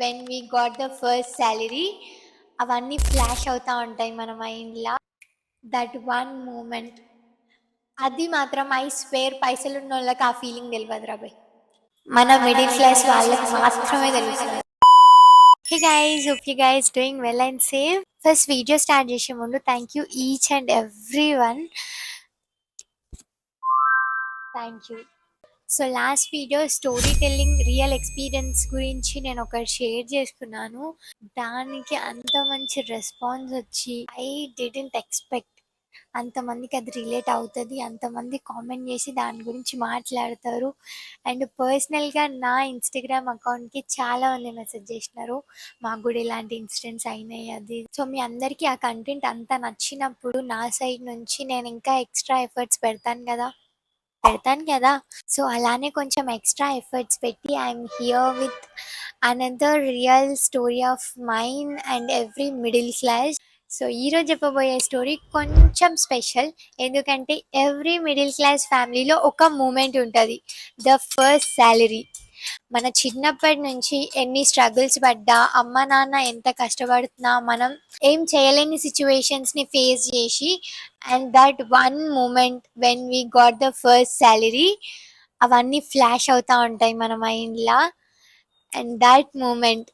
When we got the first salary అవన్నీ flash అవుతూ ఉంటాయి మన మైండ్లో దట్ వన్ మూమెంట్ అది మాత్రం ఐ స్పేర్ పైసలు ఉన్న వాళ్ళకి ఆ ఫీలింగ్ తెలియదు రాబాయ్ మన మిడిల్ క్లాస్ వాళ్ళకి మాత్రమే తెలుస్తుంది. Hey guys okay you guys doing well and safe first video start చేసే ముందు thank you each and every one thank you so last video story telling real experience గురించి నేను ఒకటి షేర్ చేసుకున్నాను. దానికి అంత మంచి రెస్పాన్స్ వచ్చి ఐ డిడెంట్ ఎక్స్పెక్ట్ అంతమందికి అది రిలేట్ అవుతుంది. అంతమంది కామెంట్ చేసి దాని గురించి మాట్లాడతారు. అండ్ పర్సనల్గా నా ఇన్స్టాగ్రామ్ అకౌంట్కి చాలామంది మెసేజ్ చేసినారు. మాకు కూడా ఇలాంటి ఇన్సిడెంట్స్ అయినాయి అది. సో మీ అందరికీ ఆ కంటెంట్ అంతా నచ్చినప్పుడు నా సైడ్ నుంచి నేను ఇంకా ఎక్స్ట్రా ఎఫర్ట్స్ పెడతాను కదా. పెడతాను కదా. సో అలానే కొంచెం ఎక్స్ట్రా ఎఫర్ట్స్ పెట్టి I'm here with another real story of mind and every middle class. So ఈరోజు చెప్పబోయే స్టోరీ కొంచెం స్పెషల్. ఎందుకంటే ఎవ్రీ మిడిల్ క్లాస్ ఫ్యామిలీలో ఒక మూమెంట్ ఉంటుంది. The first salary. మన చిన్నప్పటి నుంచి ఎన్ని స్ట్రగుల్స్ పడ్డా అమ్మ నాన్న ఎంత కష్టపడుతున్నా మనం ఏం చేయలేని సిచ్యువేషన్స్ని ఫేస్ చేసి and that one moment when we got the first salary అవన్నీ ఫ్లాష్ అవుతూ ఉంటాయి మన మైండ్లో అండ్ దట్ మూమెంట్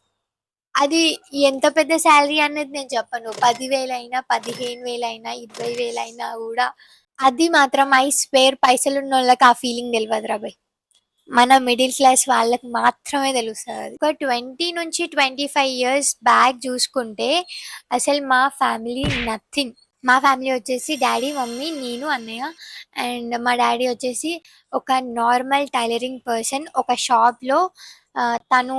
అది ఎంత పెద్ద శాలరీ అనేది నేను చెప్పను. పదివేలైనా పదిహేను వేలైనా ఇరవై వేలైనా కూడా అది మాత్రం ఐ స్పేర్ పైసలు ఉన్న వాళ్ళకి ఆ ఫీలింగ్ తెలియదు రాబాయ్ మన మిడిల్ క్లాస్ వాళ్ళకి మాత్రమే తెలుస్తుంది. ఒక ట్వంటీ నుంచి ట్వంటీ ఫైవ్ ఇయర్స్ బ్యాక్ చూసుకుంటే అసలు మా ఫ్యామిలీ నథింగ్ మా ఫ్యామిలీ వచ్చేసి డాడీ మమ్మీ నేను అన్నయ్య అండ్ మా డాడీ వచ్చేసి ఒక నార్మల్ టైలరింగ్ పర్సన్ ఒక షాప్లో తను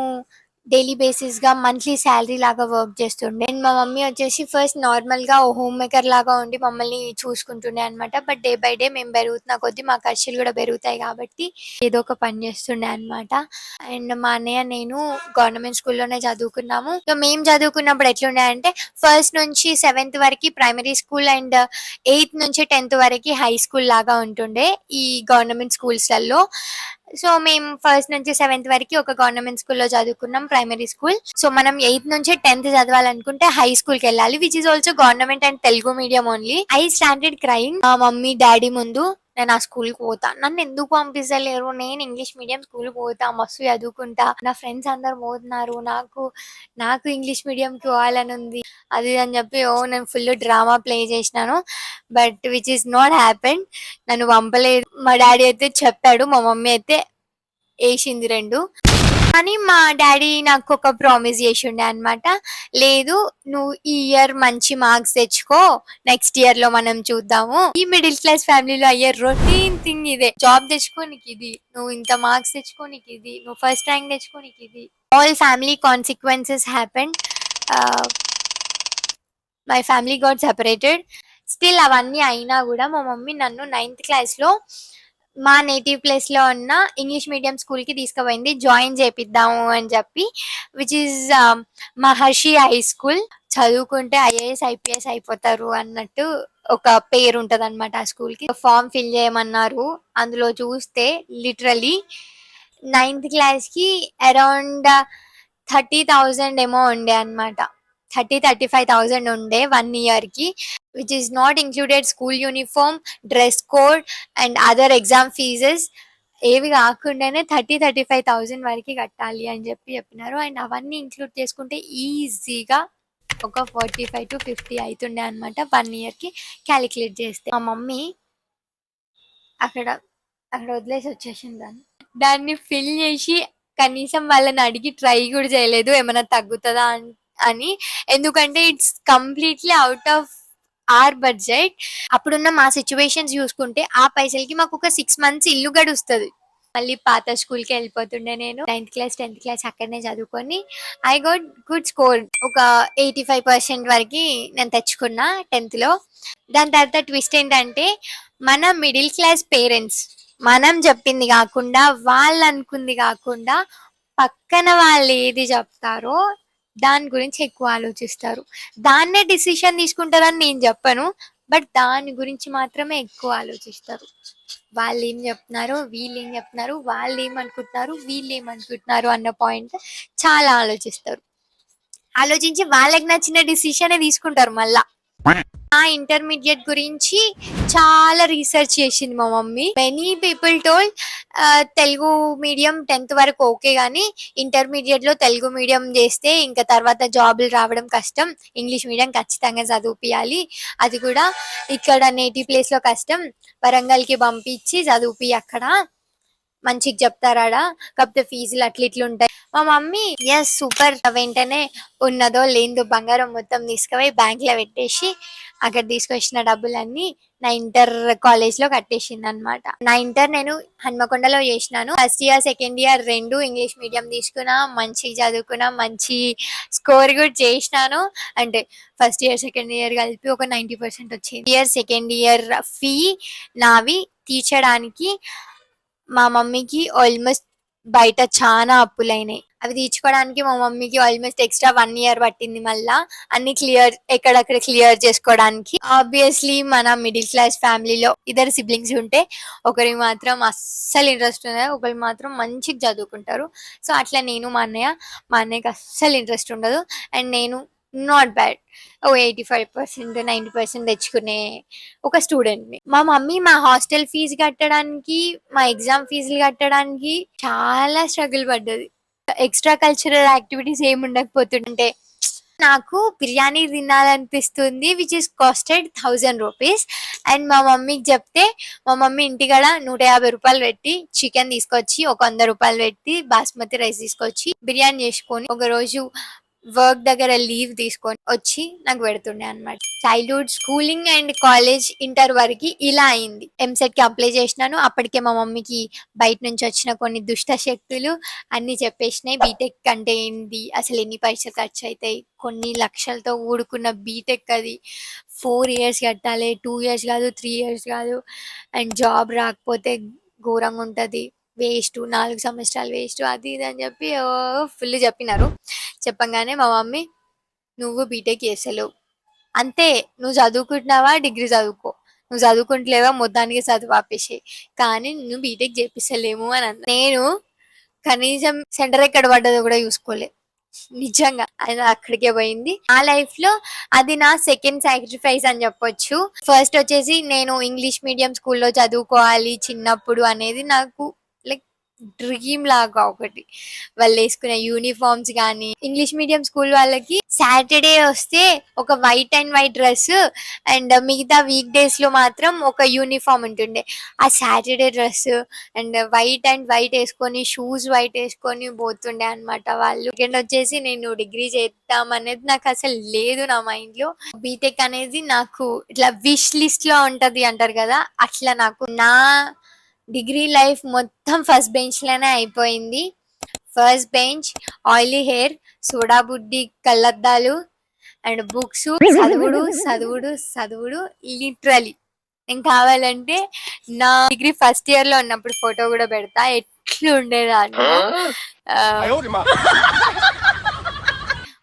డైలీ బేసిస్గా మంత్లీ శాలరీ లాగా వర్క్ చేస్తుండే. అండ్ మా మమ్మీ వచ్చేసి ఫస్ట్ నార్మల్గా హోమ్ మేకర్ లాగా ఉండి మమ్మల్ని చూసుకుంటుండే అనమాట బట్ డే బై డే మేము పెరుగుతున్న కొద్దీ మా ఖర్చులు కూడా పెరుగుతాయి కాబట్టి ఏదో ఒక పని చేస్తుండే అనమాట అండ్ మా అన్నయ్య నేను గవర్నమెంట్ స్కూల్లోనే చదువుకున్నాము. సో మేము చదువుకున్నప్పుడు ఎట్లుండే అంటే ఫస్ట్ నుంచి సెవెంత్ వరకు ప్రైమరీ స్కూల్ అండ్ ఎయిత్ నుంచి టెన్త్ వరకు హై స్కూల్ లాగా ఉంటుండే ఈ గవర్నమెంట్ స్కూల్స్లలో సో మేము ఫస్ట్ నుంచి సెవెంత్ వరకు ఒక గవర్నమెంట్ స్కూల్లో చదువుకున్నాం ప్రైమరీ స్కూల్ సో మనం ఎయిత్ నుంచి టెన్త్ చదవాలనుకుంటే హై స్కూల్కి వెళ్ళాలి which is also government and Telugu medium only I standard crime మా మమ్మీ డాడీ ముందు నేను ఆ స్కూల్కి పోతా. నన్ను ఎందుకు పంపిస్తలేరు? నేను ఇంగ్లీష్ మీడియం స్కూల్ పోతా మస్తు చదువుకుంటా. నా ఫ్రెండ్స్ అందరు పోతున్నారు నాకు నాకు ఇంగ్లీష్ మీడియం కి పోవాలని ఉంది. అది అని చెప్పి ఓ నేను ఫుల్ డ్రామా ప్లే చేసినాను. But which is not happen నన్ను పంపలేదు. మా డాడీ అయితే చెప్పాడు మా మమ్మీ అయితే వేసింది రెండు. కానీ మా డాడీ నాకు ఒక ప్రామిస్ చేసిండే అనమాట లేదు నువ్వు ఈ ఇయర్ మంచి మార్క్స్ తెచ్చుకో నెక్స్ట్ ఇయర్లో మనం చూద్దాము. ఈ మిడిల్ క్లాస్ ఫ్యామిలీలో అయ్యే రొటీన్ థింగ్ ఇదే. జాబ్ తెచ్చుకోనికి ఇది నువ్వు ఇంత మార్క్స్ తెచ్చుకోనికి ఇది నువ్వు ఫస్ట్ ర్యాంక్ తెచ్చుకోనికి ఇది. All family consequences happen my family got separated still అవన్నీ అయినా కూడా మా మమ్మీ నన్ను నైన్త్ క్లాస్లో మా నేటివ్ ప్లేస్లో ఉన్న ఇంగ్లీష్ మీడియం స్కూల్కి తీసుకుపోయింది. జాయిన్ చేపిద్దాము అని చెప్పి which is Maharshi high school చదువుకుంటే ఐఏఎస్ ఐపీఎస్ అయిపోతారు అన్నట్టు ఒక పేరు ఉంటది అనమాట ఆ స్కూల్కి. ఫామ్ ఫిల్ చేయమన్నారు. అందులో చూస్తే లిటరలీ నైన్త్ క్లాస్కి అరౌండ్ థర్టీ థౌజండ్ ఏమో ఉండే అనమాట థర్టీ థర్టీ ఫైవ్ థౌజండ్ ఉండే వన్ ఇయర్కి which is not included school uniform dress code and other exam fees ఏవి కాకుండానే థర్టీ థర్టీ ఫైవ్ థౌజండ్ వరకు కట్టాలి అని చెప్పి చెప్పినారు. అండ్ అవన్నీ ఇంక్లూడ్ చేసుకుంటే ఈజీగా ఒక ఫార్టీ ఫైవ్ టు ఫిఫ్టీ అవుతుండే అనమాట వన్ ఇయర్కి క్యాలిక్యులేట్ చేస్తే. మా మమ్మీ అక్కడ అక్కడ వదిలేసి వచ్చేసింది దాన్ని. దాన్ని ఫిల్ చేసి కనీసం వాళ్ళని అడిగి ట్రై కూడా చేయలేదు. ఏమైనా తగ్గుతుందా అంటే అని. ఎందుకంటే it's completely out of our budget అప్పుడున్న మా సిచ్యువేషన్స్ చూసుకుంటే ఆ పైసలకి మాకు ఒక సిక్స్ మంత్స్ ఇల్లు గడుస్తుంది. మళ్ళీ పాత స్కూల్కి వెళ్ళిపోతుండే నేను. నైన్త్ క్లాస్ టెన్త్ క్లాస్ అక్కడనే చదువుకొని ఐ గోట్ గుడ్ స్కోర్ ఒక ఎయిటీ ఫైవ్ పర్సెంట్ వరకు నేను తెచ్చుకున్నా టెన్త్లో దాని తర్వాత ట్విస్ట్ ఏంటంటే మన మిడిల్ క్లాస్ పేరెంట్స్ మనం చెప్పింది కాకుండా వాళ్ళు అనుకుంది కాకుండా పక్కన వాళ్ళు ఏది చెప్తారో దాని గురించి ఎక్కువ ఆలోచిస్తారు. దాన్నే డిసిషన్ తీసుకుంటారని నేను చెప్పను బట్ దాని గురించి మాత్రమే ఎక్కువ ఆలోచిస్తారు. వాళ్ళు ఏం చెప్తున్నారు వీళ్ళు ఏం చెప్తున్నారు వాళ్ళు ఏమనుకుంటున్నారు వీళ్ళు ఏమనుకుంటున్నారు అన్న పాయింట్ చాలా ఆలోచిస్తారు. ఆలోచించి వాళ్ళకి నచ్చిన డిసిషన్ తీసుకుంటారు మళ్ళా. ఆ ఇంటర్మీడియట్ గురించి చాలా రీసెర్చ్ చేసింది మా mummy. Many people told Telugu medium tenth వరకు ఓకే కానీ ఇంటర్మీడియట్లో తెలుగు మీడియం చేస్తే ఇంకా తర్వాత జాబులు రావడం కష్టం. ఇంగ్లీష్ మీడియం ఖచ్చితంగా చదివిపియాలి అది కూడా ఇక్కడ నేటివ్ ప్లేస్లో కష్టం. వరంగల్కి పంపించి చదివిపి అక్కడ. మంచిగా చెప్తారాడా? కాకపోతే ఫీజులు అట్లా ఇట్లా ఉంటాయి. మా మమ్మీ ఎస్ సూపర్ వెంటనే ఉన్నదో లేదో బంగారం మొత్తం తీసుకుపోయి బ్యాంక్లో పెట్టేసి అక్కడ తీసుకొచ్చిన డబ్బులన్నీ నా ఇంటర్ కాలేజ్లో కట్టేసింది అనమాట నా ఇంటర్ నేను హన్మకొండలో చేసినాను. ఫస్ట్ ఇయర్ సెకండ్ ఇయర్ రెండు ఇంగ్లీష్ మీడియం తీసుకున్నా మంచిగా చదువుకున్నా మంచి స్కోర్ కూడా చేసినాను. అంటే ఫస్ట్ ఇయర్ సెకండ్ ఇయర్ కలిపి ఒక నైంటీ పర్సెంట్ వచ్చింది. ఇయర్ సెకండ్ ఇయర్ ఫీ నావి తీర్చడానికి మా మమ్మీకి ఆల్మోస్ట్ బయట చాలా అప్పులైనాయి. అవి తీర్చుకోవడానికి మా మమ్మీకి ఆల్మోస్ట్ ఎక్స్ట్రా వన్ ఇయర్ పట్టింది మళ్ళా. అన్ని క్లియర్ ఎక్కడక్కడ క్లియర్ చేసుకోవడానికి. ఆబ్వియస్లీ మన మిడిల్ క్లాస్ ఫ్యామిలీలో ఇద్దరు సిబ్లింగ్స్ ఉంటే ఒకరికి మాత్రం అస్సలు ఇంట్రెస్ట్ ఉండదు. ఒకరు మాత్రం మంచిగా చదువుకుంటారు. సో అట్లా నేను మా అన్నయ్య మా అన్నయ్యకి అస్సలు ఇంట్రెస్ట్ ఉండదు. అండ్ నేను not bad oh eighty five percent ninety percent తెచ్చుకునే ఒక స్టూడెంట్ని మా మమ్మీ మా హాస్టల్ ఫీజు కట్టడానికి మా ఎగ్జామ్ ఫీజులు కట్టడానికి చాలా స్ట్రగుల్ పడ్డది. ఎక్స్ట్రా కల్చరల్ యాక్టివిటీస్ ఏమి ఉండకపోతుంటే నాకు బిర్యానీ తినాలనిపిస్తుంది which is costed thousand rupees and మా మమ్మీకి చెప్తే మా మమ్మీ ఇంటికాడ నూట యాభై రూపాయలు పెట్టి చికెన్ తీసుకొచ్చి ఒక వంద రూపాయలు పెట్టి బాస్మతి రైస్ తీసుకొచ్చి బిర్యానీ చేసుకొని ఒక రోజు వర్క్ దగ్గర లీవ్ తీసుకొని వచ్చి నాకు పెడుతుండే అనమాట childhood schooling and college inter వరకు ఇలా అయింది. ఎంసెట్కి అప్లై చేసినాను. అప్పటికే మా మమ్మీకి బయట నుంచి వచ్చిన కొన్ని దుష్ట శక్తులు అన్ని చెప్పేసినాయి. బీటెక్ అంటే ఏంటి అసలు ఎన్ని పైసలు ఖర్చు అవుతాయి కొన్ని లక్షలతో ఊడుకున్న బీటెక్ అది ఫోర్ ఇయర్స్ కట్టాలి. టూ ఇయర్స్ కాదు త్రీ ఇయర్స్ కాదు. అండ్ జాబ్ రాకపోతే ఘోరంగా ఉంటుంది. వేస్ట్ నాలుగు సంవత్సరాలు వేస్ట్ అది ఇది అని చెప్పి ఫుల్ చెప్పినారు. చెప్పంగానే మా మమ్మీ నువ్వు బీటెక్ చేసలేవు అంతే నువ్వు చదువుకుంటున్నావా? డిగ్రీ చదువుకో. నువ్వు చదువుకుంటలేవా? మొత్తానికి చదువు ఆపేసి. కానీ నువ్వు బీటెక్ చేపిస్తలేము అని అన్న. నేను కనీసం సెంటర్ ఎక్కడ పడ్డదో కూడా చూసుకోలే. నిజంగా అది అక్కడికే పోయింది. ఆ లైఫ్లో అది నా సెకండ్ సాక్రిఫైస్ అని చెప్పొచ్చు. ఫస్ట్ వచ్చేసి నేను ఇంగ్లీష్ మీడియం స్కూల్లో చదువుకోవాలి చిన్నప్పుడు అనేది నాకు డ్రీమ్ లాగా ఒకటి. వాళ్ళు వేసుకునే యూనిఫామ్స్ కానీ ఇంగ్లీష్ మీడియం స్కూల్ వాళ్ళకి సాటర్డే వస్తే ఒక white and white dress and మిగతా వీక్ డేస్లో మాత్రం ఒక యూనిఫామ్ ఉంటుండే. ఆ Saturday dress and white and white వేసుకొని షూస్ వైట్ వేసుకొని పోతుండే అనమాట వాళ్ళు. సెకండ్ వచ్చేసి నేను డిగ్రీ చేద్దాం అనేది నాకు అసలు లేదు నా మైండ్లో. బీటెక్ అనేది నాకు ఇట్లా విష్ లిస్ట్లో ఉంటది అంటారు కదా అట్లా నాకు నా డిగ్రీ లైఫ్ మొత్తం ఫస్ట్ బెంచ్లోనే అయిపోయింది. First bench oily hair soda బుడ్డి కళ్ళద్దాలు అండ్ బుక్స్ చదువుడు చదువుడు చదువుడు లిటరలీ. నేను కావాలంటే నా డిగ్రీ ఫస్ట్ ఇయర్లో ఉన్నప్పుడు ఫోటో కూడా పెడతా. ఎట్లు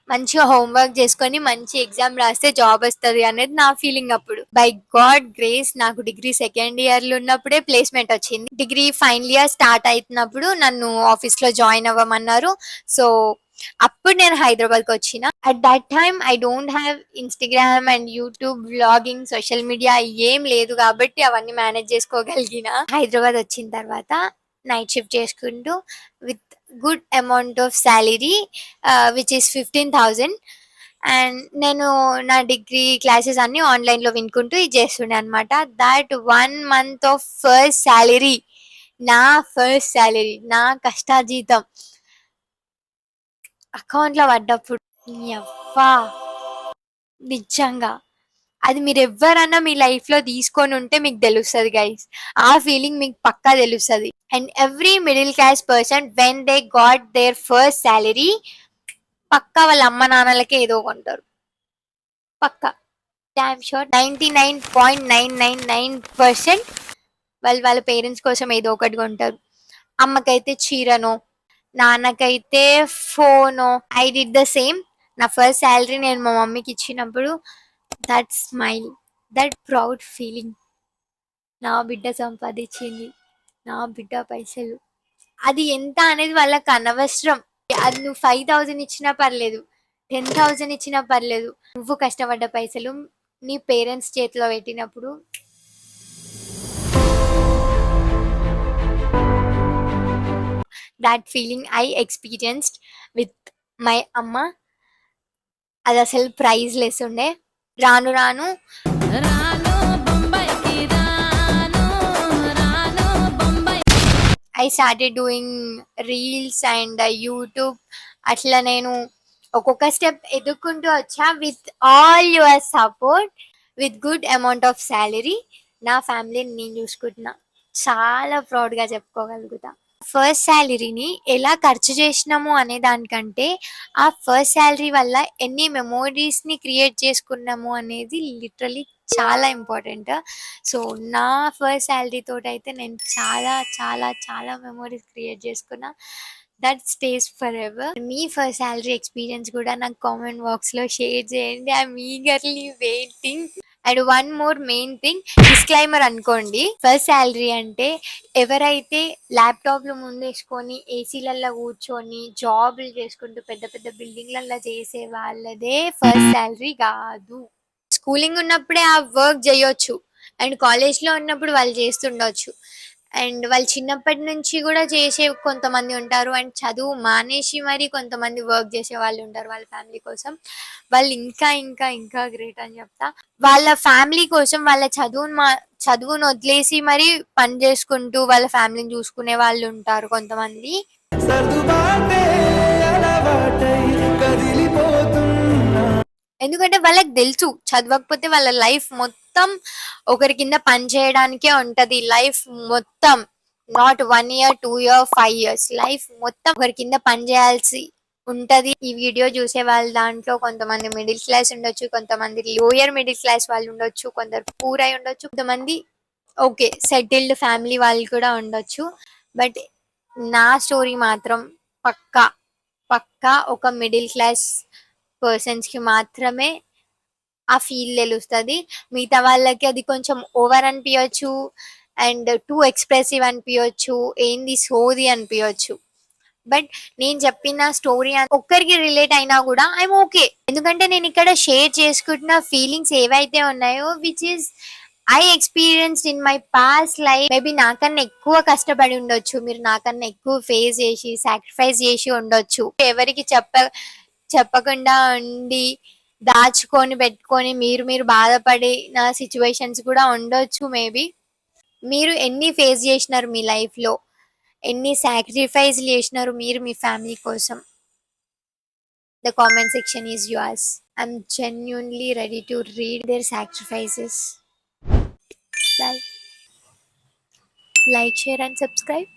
మంచిగా హోంవర్క్ చేసుకొని మంచి ఎగ్జామ్ రాస్తే జాబ్ వస్తుంది అనేది నా ఫీలింగ్ అప్పుడు. బై గాడ్ గ్రేస్ నాకు డిగ్రీ సెకండ్ ఇయర్లో ఉన్నప్పుడే ప్లేస్మెంట్ వచ్చింది. డిగ్రీ ఫైనల్ ఇయర్ స్టార్ట్ అవుతున్నప్పుడు నన్ను ఆఫీస్లో జాయిన్ అవ్వమన్నారు. సో అప్పుడు నేను హైదరాబాద్కి వచ్చిన. At that time I don't have Instagram and YouTube blogging social media ఏం లేదు కాబట్టి అవన్నీ మేనేజ్ చేసుకోగలిగిన. హైదరాబాద్ వచ్చిన తర్వాత నైట్ షిఫ్ట్ చేసుకుంటూ with good amount of salary which is fifteen thousand and నేను నా డిగ్రీ క్లాసెస్ అన్ని ఆన్లైన్లో వినుకుంటూ ఇది చేస్తుండే అనమాట that one month of first salary నా ఫస్ట్ శాలరీ నా కష్టాజీతం. అకౌంట్లో పడ్డప్పుడు యవ్వా నిజంగా. అది మీరు ఎవరన్నా మీ లైఫ్లో తీసుకొని ఉంటే మీకు తెలుస్తుంది గైస్ ఆ ఫీలింగ్ మీకు పక్కా తెలుస్తుంది. And every middle class person when they got their first salary పక్కా వాళ్ళ అమ్మ నాన్నలకే ఏదో కొంటారు. పక్కా. Damn sure ninety nine point nine nine nine percent వాళ్ళు వాళ్ళ పేరెంట్స్ కోసం ఏదో ఒకటి కొంటారు. అమ్మకైతే చీరనో నాన్నకైతే ఫోనో ఐ డిడ్ ద సేమ్ నా ఫస్ట్ శాలరీ నేను మా మమ్మీకి ఇచ్చినప్పుడు that smile that proud feeling నా బిడ్డ సంపాదించింది నా బిడ్డ పైసలు. అది ఎంత అనేది వాళ్ళకి అనవసరం. అది నువ్వు ఫైవ్ థౌజండ్ ఇచ్చినా పర్లేదు టెన్ థౌజండ్ ఇచ్చినా పర్లేదు. నువ్వు కష్టపడ్డ పైసలు నీ పేరెంట్స్ చేతిలో పెట్టినప్పుడు that feeling I experienced with my అమ్మ. అది అసలు ప్రైజ్ లెస్ ఉండే. రాను రాను. రాను రాను రాను I started doing reels and YouTube అట్లా నేను ఒక్కొక్క స్టెప్ ఎదుర్కొంటూ వచ్చా with all your support with good amount of salary నా ఫ్యామిలీని నేను చూసుకుంటున్నా. చాలా ప్రౌడ్గా చెప్పుకోగలుగుతా. ఫస్ట్ శాలరీని ఎలా ఖర్చు చేసినాము అనే దానికంటే ఆ ఫస్ట్ శాలరీ వల్ల ఎన్ని మెమోరీస్ని క్రియేట్ చేసుకున్నాము అనేది లిటరలీ చాలా ఇంపార్టెంట్ సో నా ఫస్ట్ శాలరీ తోటి అయితే నేను చాలా చాలా చాలా మెమోరీస్ క్రియేట్ చేసుకున్నా. దట్ స్టేస్ ఫర్ ఎవర్ మీ ఫస్ట్ శాలరీ ఎక్స్పీరియన్స్ కూడా నాకు కామెంట్ బాక్స్లో షేర్ చేయండి. I'm eagerly waiting and one more main thing disclaimer అనుకోండి. ఫస్ట్ శాలరీ అంటే ఎవరైతే ల్యాప్టాప్లు ముందేసుకొని ఏసీలల్లో కూర్చొని జాబులు చేసుకుంటూ పెద్ద పెద్ద బిల్డింగ్లల్లో చేసే వాళ్ళదే ఫస్ట్ శాలరీ కాదు. స్కూలింగ్ ఉన్నప్పుడే ఆ వర్క్ చేయొచ్చు. అండ్ కాలేజ్లో ఉన్నప్పుడు వాళ్ళు చేస్తుండొచ్చు. అండ్ వాళ్ళు చిన్నప్పటి నుంచి కూడా చేసే కొంతమంది ఉంటారు. అండ్ చదువు మానేసి మరి కొంతమంది వర్క్ చేసే వాళ్ళు ఉంటారు వాళ్ళ ఫ్యామిలీ కోసం. వాళ్ళు ఇంకా ఇంకా ఇంకా గ్రేట్ అని చెప్తా. వాళ్ళ ఫ్యామిలీ కోసం వాళ్ళ చదువును మా చదువును వదిలేసి మరి పని చేసుకుంటూ వాళ్ళ ఫ్యామిలీని చూసుకునే వాళ్ళు ఉంటారు కొంతమంది. ఎందుకంటే వాళ్ళకి తెలుసు చదవకపోతే వాళ్ళ లైఫ్ మొత్తం మొత్తం ఒకరి కింద పని చేయడానికే ఉంటది. లైఫ్ మొత్తం not one year two year five years life మొత్తం ఒకరి కింద పని చేయాల్సి ఉంటది. ఈ వీడియో చూసే వాళ్ళ దాంట్లో కొంతమంది మిడిల్ క్లాస్ ఉండొచ్చు కొంతమంది లోయర్ మిడిల్ క్లాస్ వాళ్ళు ఉండొచ్చు కొందరు పూర్ అయి ఉండొచ్చు కొంతమంది ఓకే సెటిల్డ్ ఫ్యామిలీ వాళ్ళు కూడా ఉండొచ్చు. బట్ నా స్టోరీ మాత్రం పక్కా పక్కా ఒక మిడిల్ క్లాస్ పర్సన్స్కి మాత్రమే ఆ ఫీల్ తెలుస్తుంది. మిగతా వాళ్ళకి అది కొంచెం ఓవర్ అనిపించవచ్చు అండ్ టూ ఎక్స్ప్రెసివ్ అనిపించవచ్చు ఏంది సోది అనిపించవచ్చు బట్ నేను చెప్పిన స్టోరీ ఒక్కరికి రిలేట్ అయినా కూడా ఐఎమ్ ఓకే ఎందుకంటే నేను ఇక్కడ షేర్ చేసుకుంటున్న ఫీలింగ్స్ ఏవైతే ఉన్నాయో which is I experienced in my past life maybe నాకన్నా ఎక్కువ కష్టపడి ఉండొచ్చు మీరు నాకన్నా ఎక్కువ ఫేస్ చేసి సాక్రిఫైస్ చేసి ఉండొచ్చు. ఎవరికి చెప్ప చెప్పకుండా ఉండి దాచుకొని పెట్టుకొని మీరు మీరు బాధపడిన సిచ్యువేషన్స్ కూడా ఉండొచ్చు మేబీ మీరు ఎన్ని ఫేస్ చేసినారు మీ లైఫ్లో? ఎన్ని సాక్రిఫైస్ చేసినారు మీరు మీ ఫ్యామిలీ కోసం? The comment section is yours I'm genuinely ready to read their sacrifices bye like share and subscribe